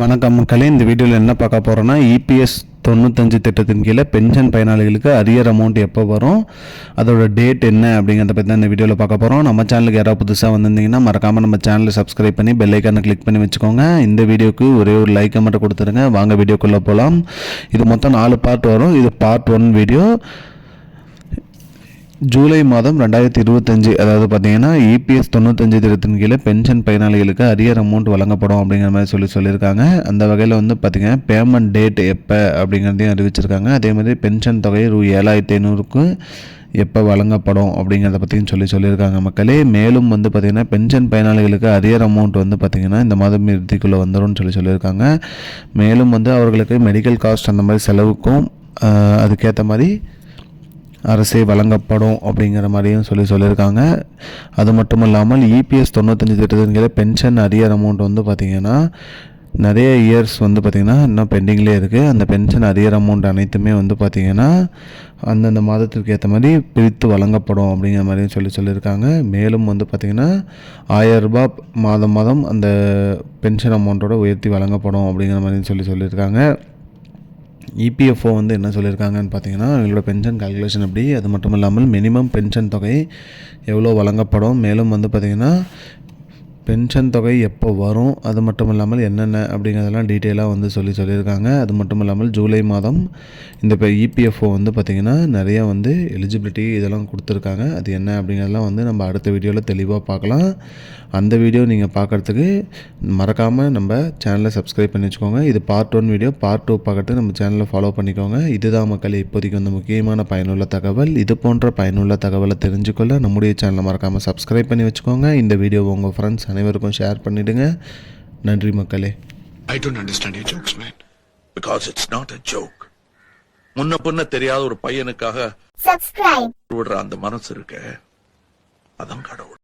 வணக்கம் மக்களே இந்த வீடியோவில் என்ன பார்க்க போகிறோன்னா இபிஎஸ் தொண்ணூத்தஞ்சு திட்டத்தின் கீழே பென்ஷன் பயனாளிகளுக்கு அரியர் அமௌண்ட் எப்போ வரும் அதோட டேட் என்ன அப்படிங்கிறத பற்றி தான் இந்த வீடியோவில் பார்க்க போகிறோம் நம்ம சேனலுக்கு யாராவது புதுசாக வந்திருந்தீங்கன்னா மறக்காமல் நம்ம சேனலை சப்ஸ்கிரைப் பண்ணி பெல் ஐக்கானை கிளிக் பண்ணி வச்சுக்கோங்க. இந்த வீடியோக்கு ஒரே ஒரு லைக்கை மட்டும் கொடுத்துருங்க. வாங்க வீடியோக்குள்ளே போகலாம் இது மொத்தம் நாலு பார்ட் வரும். இது பார்ட் ஒன் வீடியோ ஜூலை மாதம் ரெண்டாயிரத்தி இருபத்தஞ்சு அதாவது பார்த்தீங்கன்னா இபிஎஸ் தொண்ணூத்தஞ்சு திட்டத்தின் கீழே பென்ஷன் பயனாளிகளுக்கு அரியர் அமௌண்ட் வழங்கப்படும் அப்படிங்கிற மாதிரி சொல்லி சொல்லியிருக்காங்க. அந்த வகையில் வந்து பார்த்தீங்கன்னா பேமெண்ட் டேட் எப்போ அப்படிங்கிறதையும் அறிவிச்சிருக்காங்க. அதே மாதிரி பென்ஷன் தொகை ரூ ஏழாயிரத்தி ஐநூறுக்கு எப்போ வழங்கப்படும் அப்படிங்கிறத பற்றியும் சொல்லி சொல்லியிருக்காங்க மக்களே. மேலும் வந்து பார்த்திங்கன்னா பென்ஷன் பயனாளிகளுக்கு அரியர் அமௌண்ட் வந்து பார்த்திங்கன்னா இந்த மாதம் இறுதிக்குள்ளே வந்துடும்னு சொல்லி சொல்லியிருக்காங்க. மேலும் வந்து அவர்களுக்கு மெடிக்கல் காஸ்ட் அந்த மாதிரி செலவுக்கும் அதுக்கேற்ற மாதிரி அரசே வழங்கப்படும் அப்படிங்கிற மாதிரியும் சொல்லி சொல்லியிருக்காங்க. அது மட்டும் இல்லாமல் இபிஎஸ் தொண்ணூத்தஞ்சு திட்டத்தின் கீழே பென்ஷன் அரியர் அமௌண்ட் வந்து பார்த்திங்கன்னா நிறைய இயர்ஸ் வந்து பார்த்திங்கன்னா இன்னும் பெண்டிங்லேயே இருக்குது அந்த பென்ஷன் அரியர் அமௌண்ட் அனைத்துமே வந்து பார்த்திங்கன்னா அந்தந்த மாதத்திற்கு ஏற்ற மாதிரி பிரித்து வழங்கப்படும் அப்படிங்கிற மாதிரியும் சொல்லி சொல்லியிருக்காங்க. மேலும் வந்து பார்த்திங்கன்னா ஆயிரம் மாதம் மாதம் அந்த பென்ஷன் அமௌண்ட்டோட உயர்த்தி வழங்கப்படும் அப்படிங்கிற மாதிரியும் சொல்லி சொல்லியிருக்காங்க. இபிஎஃப்ஓ வந்து என்ன சொல்லியிருக்காங்கன்னு பார்த்தீங்கன்னா எங்களோட பென்ஷன் கால்குலேஷன் எப்படி அது மட்டும் இல்லாமல் மினிமம் பென்ஷன் தொகை எவ்வளோ வழங்கப்படும் மேலும் வந்து பார்த்திங்கன்னா பென்ஷன் தொகை எப்போ வரும் அது மட்டும் இல்லாமல் என்னென்ன அப்படிங்கிறதெல்லாம் டீட்டெயிலாக வந்து சொல்லி சொல்லியிருக்காங்க. அது மட்டும் இல்லாமல் ஜூலை மாதம் இந்த இப்போ இபிஎஃப்ஓ வந்து பார்த்திங்கன்னா நிறையா வந்து எலிஜிபிலிட்டி இதெல்லாம் கொடுத்துருக்காங்க. அது என்ன அப்படிங்கிறதெல்லாம் வந்து நம்ம அடுத்த வீடியோவில் தெளிவாக பார்க்கலாம். அந்த வீடியோ நீங்கள் பார்க்குறதுக்கு மறக்காமல் நம்ம சேனலை சப்ஸ்கிரைப் பண்ணி வச்சுக்கோங்க. இது part one video part two பார்க்கறதுக்கு நம்ம சேனலை ஃபாலோ பண்ணிக்கோங்க. இதுதான் மக்கள் இப்போதைக்கு வந்து முக்கியமான பயனுள்ள தகவல். இது போன்ற பயனுள்ள தகவலை தெரிஞ்சுக்கொள்ள நம்முடைய சேனலை மறக்காமல் சப்ஸ்கிரைப் பண்ணி வச்சுக்கோங்க. இந்த வீடியோ உங்கள் ஃப்ரெண்ட்ஸ் அனைவருக்கும் ஷேர் பண்ணிவிடுங்க நன்றி மக்களே. I don't understand your jokes, man. Because it's not a joke. முன்ன பின்ன தெரியாத ஒரு பையனுக்காக subscribe. விடுற அந்த மனசு இருக்க. அதான் கடவுள்.